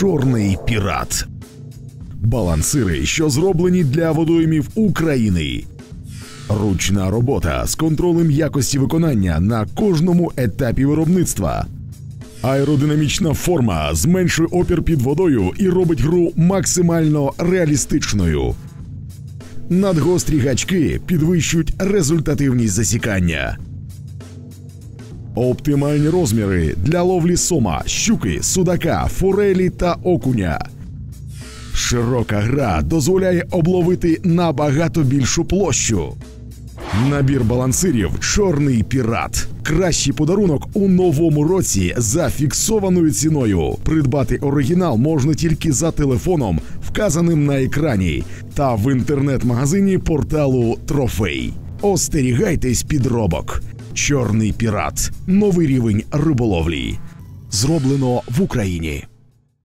Чорний пірат. Балансири, що зроблені для водоймів України. Ручна робота з контролем якості виконання на кожному етапі виробництва. Аеродинамічна форма зменшує опір під водою і робить гру максимально реалістичною. Надгострі гачки підвищують результативність засікання. Оптимальні розміри для ловлі сома, щуки, судака, форелі та окуня. Широка гра дозволяє обловити набагато більшу площу. Набір балансирів Чорний пірат. Кращий подарунок у новому році за фіксованою ціною. Придбати оригінал можна тільки за телефоном, вказаним на екрані, та в інтернет-магазині порталу Трофей. Остерігайтесь підробок. Чорний пірат. Новий рівень риболовлі. Зроблено в Україні.